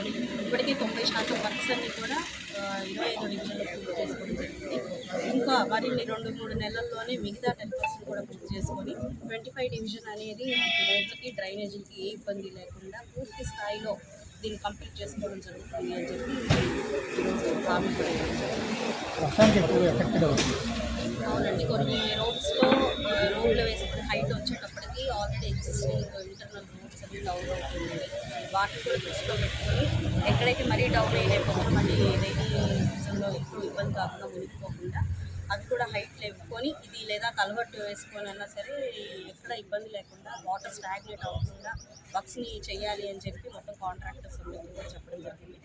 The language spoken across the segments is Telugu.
చేసుకొని ఇప్పటికే తొంభై శాతం వర్క్స్ అన్ని కూడా ఇరవై ఐదో డివిజన్లో పూర్తి చేసుకోవడం జరిగింది. ఇంకా మరిన్ని రెండు మూడు నెలల్లోనే మిగతా టెన్ పర్సెంట్ కూడా పూర్తి చేసుకొని ట్వంటీ ఫైవ్ డివిజన్ అనేది రోడ్లకి డ్రైనేజీలకి ఏ ఇబ్బంది లేకుండా పూర్తి స్థాయిలో దీన్ని కంప్లీట్ చేసుకోవడం జరుగుతుంది అని చెప్పి అవునండి కొన్ని రోడ్స్లో రోడ్లు వేసుకుని హైట్ వచ్చేటప్పటికి ఆల్రెడీ ఎగ్జిస్టింగ్ ఇంటర్నల్ రోడ్స్ అన్ని డౌన్ అవుతుంది వాటర్ కూడా దృష్టిలో పెట్టుకొని ఎక్కడైతే మరీ డౌన్ అయిపోతే మళ్ళీ రైనీ సీజన్లో ఎక్కువ ఇబ్బంది కాకుండా మునిగిపోకుండా అవి కూడా హైట్ లేపుకొని ఇది లేదా కలవట్టు వేసుకొని అన్నా సరే ఎక్కడ ఇబ్బంది లేకుండా వాటర్ స్టాగ్నేట్ అవ్వకుండా వర్క్స్ని చేయాలి అని చెప్పి మొత్తం కాంట్రాక్టర్స్ అందరికీ కూడా చెప్పడం జరిగింది.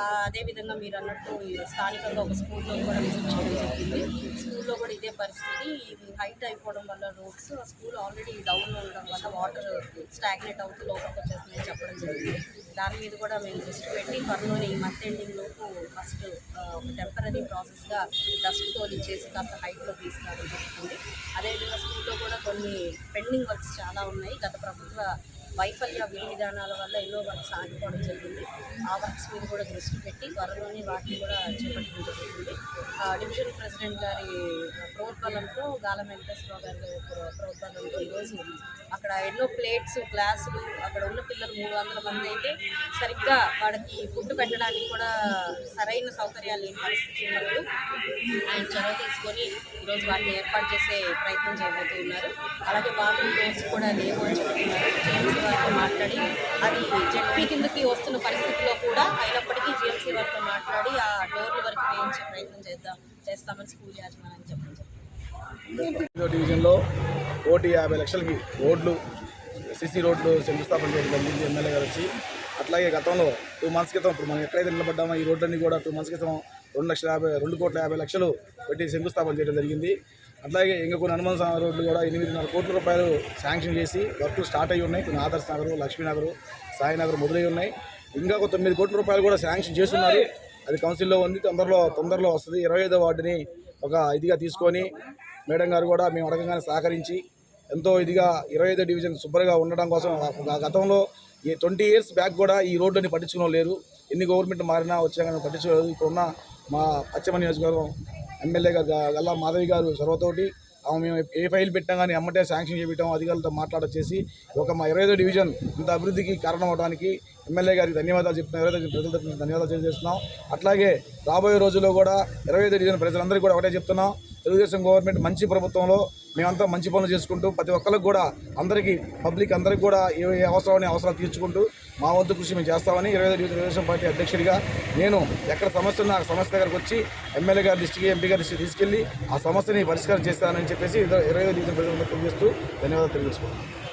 అదేవిధంగా మీరు అన్నట్టు స్థానికంగా ఒక స్కూల్లో కూడా విజిట్ చేయడం జరిగింది. స్కూల్లో కూడా ఇదే పరిస్థితి. ఇది హైట్ అయిపోవడం వల్ల రోడ్స్ ఆ స్కూల్ ఆల్రెడీ డౌన్లో ఉండడం వల్ల వాటర్ స్టాగ్నేట్ అవుతూ లోపలికి వచ్చేస్తుందని చెప్పడం జరిగింది. దాని మీద కూడా మేము దృష్టి పెట్టి త్వరలోనే ఈ మంత్ ఎండింగ్ లోపు ఫస్ట్ ఒక టెంపరీ ప్రాసెస్గా డస్ట్ తోలిచ్చేసి కాస్త హైట్లో తీసుకురావడం జరుగుతుంది. అదేవిధంగా స్కూల్లో కూడా కొన్ని పెండింగ్ వర్క్స్ చాలా ఉన్నాయి. గత ప్రభుత్వ వైఫల్య విధి విధానాల వల్ల ఎన్నో వర్క్స్ ఆగిపోవడం జరిగింది. ఆ వర్క్స్ మీద కూడా దృష్టి పెట్టి త్వరలోనే వాటిని కూడా చేపట్టడం జరుగుతుంది. ఆ, డివిజన్ ప్రెసిడెంట్ గారి ప్రోద్బలంతో గాల వెంకటేశ్వరరావు గారి ప్రోద్బలంతో ఈరోజు అక్కడ ఎన్నో ప్లేట్స్ గ్లాసులు అక్కడ ఉన్న పిల్లలు మూడు వందల మంది అయితే సరిగ్గా వాళ్ళకి ఫుడ్ పెట్టడానికి కూడా సరైన సౌకర్యాలు లేని పరిస్థితి ఉన్నప్పుడు ఆయన చొరవ తీసుకొని ఈరోజు వాటిని ఏర్పాటు చేసే ప్రయత్నం చేయబోతున్నారు. అలాగే బాత్రూమ్ డోర్స్ కూడా లేవు అని చెప్తున్నారు. మాట్లాడి అది జెడ్పీ కిందకి వస్తున్న పరిస్థితిలో కూడా అయినప్పటికీ జిఎంసీ వారితో మాట్లాడి ఆ డోర్ల వరకు వేయించే ప్రయత్నం చేద్దాం చేస్తామని స్కూల్ యాజమాన్యం చెప్పడం డివిజన్లో కోటి యాభై లక్షలకి రోడ్లు సిసి రోడ్లు శంకుస్థాపన చేయడం జరిగింది. ఎమ్మెల్యే గారు వచ్చి అట్లాగే గతంలో టూ మంత్స్ క్రితం ఇప్పుడు మనం ఎక్కడైతే నిలబడ్డామో ఈ రోడ్లన్నీ కూడా టూ మంత్స్ క్రితం రెండు లక్షల యాభై రెండు కోట్ల యాభై లక్షలు పెట్టి శంకుస్థాపన చేయడం జరిగింది. అట్లాగే ఇంకా కొన్ని హనుమాన్ సాగర్ రోడ్లు కూడా ఎనిమిదిన్నర కోట్ల రూపాయలు శాంక్షన్ చేసి వర్క్ స్టార్ట్ అయ్యి ఉన్నాయి. కొన్ని ఆదర్శ్ నగర్ లక్ష్మీనగర్ సాయినగర్ మొదలై ఉన్నాయి. ఇంకా ఒక తొమ్మిది కోట్ల రూపాయలు కూడా శాంక్షన్ చేస్తున్నారు. అది కౌన్సిల్లో ఉంది. తొందరలో తొందరలో వస్తుంది. ఇరవై ఐదో వార్డుని ఒక ఇదిగా తీసుకొని మేడం గారు కూడా మేము అడగంగానే సహకరించి ఎంతో ఇదిగా ఇరవై ఐదో డివిజన్ శుభ్రంగా ఉండడం కోసం గతంలో ఈ ట్వంటీ ఇయర్స్ బ్యాక్ కూడా ఈ రోడ్లని పట్టించుకున్న లేరు. ఎన్ని గవర్నమెంట్ మారినా వచ్చినా కానీ పట్టించుకోలేదు. ఇప్పుడున్న మా పశ్చిమ నియోజకవర్గం ఎమ్మెల్యే గల్లా మాధవి గారు సర్వతోటి ఆమె మేము ఏ ఫైల్ పెట్టినా కానీ అమ్మటే శాంక్షన్ చేయటం అధికారులతో మాట్లాడొచ్చేసి ఒక మా ఇరవై ఐదో డివిజన్ ఇంత అభివృద్ధికి కారణం అవడానికి ఎమ్మెల్యే గారికి ధన్యవాదాలు చెప్తున్నాం ఇరవై ఐదు ప్రజల ధన్యవాదాలు తెలియజేస్తున్నాం. అట్లాగే రాబోయే రోజుల్లో కూడా ఇరవై ఐదు డివిజన్ ప్రజలందరికీ కూడా ఒకటే చెప్తున్నాం. తెలుగుదేశం గవర్నమెంట్ మంచి ప్రభుత్వంలో మేమంతా మంచి పనులు చేసుకుంటూ ప్రతి ఒక్కరికి కూడా అందరికీ పబ్లిక్ అందరికీ కూడా ఏ అవసరమైన అవసరాలు తీర్చుకుంటూ మా వద్ద కృషి మేము చేస్తామని ఇరవై ఐదు తెలుగుదేశం పార్టీ అధ్యక్షుడిగా నేను ఎక్కడ సమస్య ఉన్నా ఆ సమస్య దగ్గరకు వచ్చి ఎమ్మెల్యే గారి దృష్టికి ఎంపీ గారి దృష్టికి తీసుకెళ్ళి ఆ సమస్యని పరిష్కారం చేస్తానని చెప్పేసి ఇరవై ఐదు తెలుగుదేశం ప్రజలందరూ తెలియజేస్తూ ధన్యవాదాలు తెలియజేసుకుంటున్నాను.